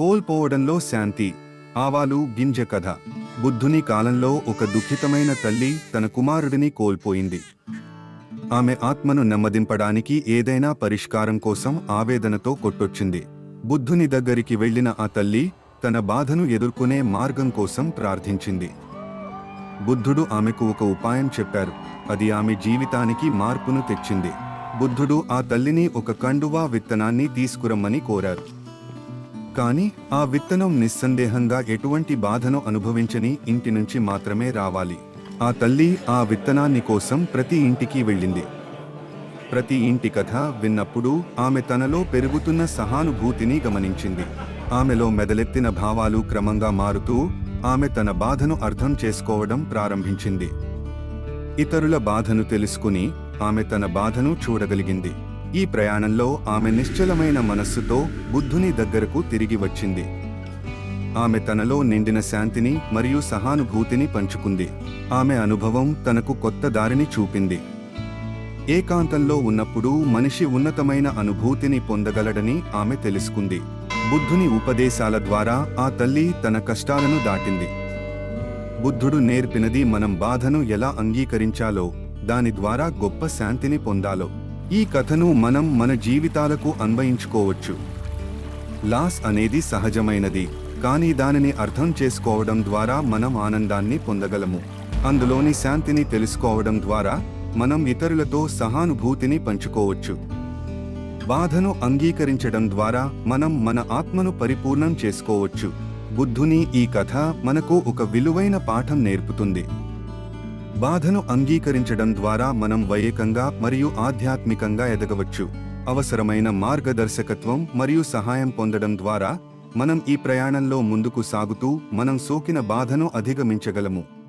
కోల్పోవడంలో శాంతి ఆవాలు గింజ కథ. బుద్ధుని కాలంలో ఒక దుఃఖితమైన తల్లి తన కుమారుడిని కోల్పోయింది. ఆమె ఆత్మను నెమ్మదింపడానికి ఏదైనా పరిష్కారం కోసం ఆవేదనతో కొట్టొచ్చింది. బుద్ధుని దగ్గరికి వెళ్ళిన ఆ తల్లి తన బాధను ఎదుర్కొనే మార్గం కోసం ప్రార్థించింది. బుద్ధుడు ఆమెకు ఒక ఉపాయం చెప్పారు. అది ఆమె జీవితానికి మార్పును తెచ్చింది. బుద్ధుడు ఆ తల్లిని ఒక కండువా విత్తనాన్ని తీసుకురమ్మని కోరారు. కానీ ఆ విత్తనం నిస్సందేహంగా ఎటువంటి బాధను అనుభవించని ఇంటి నుంచి మాత్రమే రావాలి. ఆ తల్లి ఆ విత్తనాన్ని కోసం ప్రతి ఇంటికి వెళ్ళింది. ప్రతి ఇంటి కథ విన్నప్పుడు ఆమె తనలో పెరుగుతున్న సహానుభూతిని గమనించింది. ఆమెలో మెదలెత్తిన భావాలు క్రమంగా మారుతూ ఆమె తన బాధను అర్థం చేసుకోవడం ప్రారంభించింది. ఇతరుల బాధను తెలుసుకుని ఆమె తన బాధను చూడగలిగింది. ఈ ప్రయాణంలో ఆమె నిశ్చలమైన మనస్సుతో బుద్ధుని దగ్గరకు తిరిగి వచ్చింది. ఆమె తనలో నిండిన శాంతిని మరియు సహానుభూతిని పంచుకుంది. ఆమె అనుభవం తనకు కొత్త దారిని చూపింది. ఏకాంతంలో ఉన్నప్పుడు మనిషి ఉన్నతమైన అనుభూతిని పొందగలడని ఆమె తెలుసుకుంది. బుద్ధుని ఉపదేశాల ద్వారా ఆ తల్లి తన కష్టాలను దాటింది. బుద్ధుడు నేర్పినది మనం బాధను ఎలా అంగీకరించాలో దాని ద్వారా గొప్ప శాంతిని పొందాలో. ఈ కథను మనం మన జీవితాలకు అన్వయించుకోవచ్చు. లాస్ అనేది సహజమైనది కానీ దానిని అర్థం చేసుకోవడం ద్వారా మనం ఆనందాన్ని పొందగలము. అందులోని శాంతిని తెలుసుకోవడం ద్వారా మనం ఇతరులతో సహానుభూతిని పంచుకోవచ్చు. బాధను అంగీకరించడం ద్వారా మనం మన ఆత్మను పరిపూర్ణం చేసుకోవచ్చు. బుద్ధుని ఈ కథ మనకు ఒక విలువైన పాఠం నేర్పుతుంది. బాధను అంగీకరించడం ద్వారా మనం వైయకంగా మరియు ఆధ్యాత్మికంగా ఎదగవచ్చు. అవసరమైన మార్గదర్శకత్వం మరియు సహాయం పొందడం ద్వారా మనం ఈ ప్రయాణంలో ముందుకు సాగుతూ మనం సోకిన బాధను అధిగమించగలము.